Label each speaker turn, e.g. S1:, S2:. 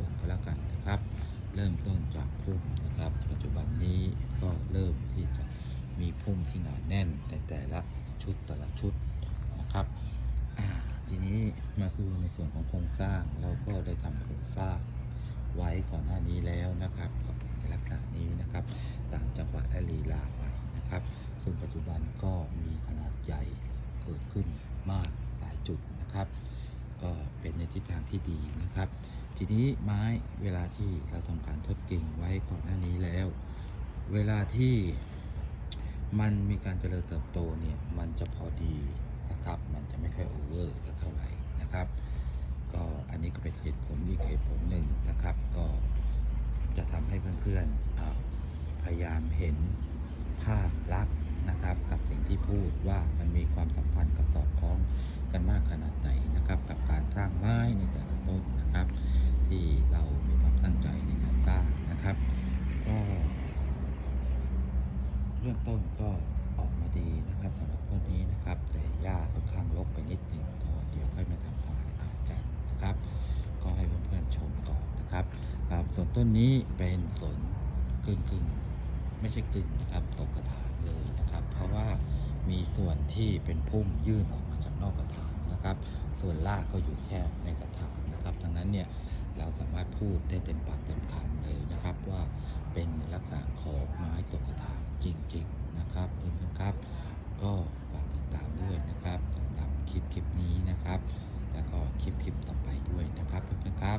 S1: วนก็แล้วกันนะครับ เริ่มต้นจากพุ่มนะครับ ปัจจุบันนี้ก็เริ่มที่จะมีพุ่มที่หนาแน่นในแต่ละชุดแต่ละชุดนะครับทีนี้มาคือในส่วนของโครงสร้างเราก็ได้ทำโครงสร้างไว้ก่อนหน้านี้แล้วนะครับก็เป็นลักษณะนี้นะครับต่างจังหวัดและลีลาไปนะครับ ซึ่งปัจจุบันก็มีขนาดใหญ่เกิดขึ้นมากหลายจุดนะครับ ทิศทางที่ดีนะครับ ทีนี้ไม้เวลาที่เราทำการทดกิ่งไว้ก่อนหน้านี้แล้ว เวลาที่มันมีการเจริญเติบโตเนี่ยมันจะพอดีนะครับ มันจะไม่ค่อยโอเวอร์เท่าไหร่นะครับ ก็อันนี้ก็เป็นเหตุผลอีกเหตุผลหนึ่งนะครับ ก็จะทำให้เพื่อนๆพยายามเห็นภาพลักษณ์นะครับ กับสิ่งที่พูดว่ามันมีความสัมพันธ์กับสอดคล้องกันมากขนาดไหนนะครับ กับการสร้างไม้ในแต่ละต้นนะครับ ที่เรามีความตั้งใจในการสร้างนะครับ ก็ เรื่องต้นก็ออกมาดีนะครับสำหรับต้นนี้นะครับ แต่หญ้าค่อนข้างรกไปนิดหนึงก็เดี๋ยวค่อยมาทำความสะอาดกันนะครับ ก็ให้เพื่อนๆชมก่อนนะครับครับส่วนต้นนี้เป็นสนกึ่งกึ่งๆไม่ใช่กึ่งนะครับตกกระถางเลยนะครับ เพราะว่ามีส่วนที่เป็นพุ่มยื่นออกมาจากนอกกระถางนะครับ ส่วนรากก็อยู่แค่ในกระถางนะครับดังนั้นเนี่ยเราสามารถพูดได้เต็มปากเต็ม นะครับ แล้วก็คลิปคลิปต่อไปด้วยนะครับเพื่อนๆครับ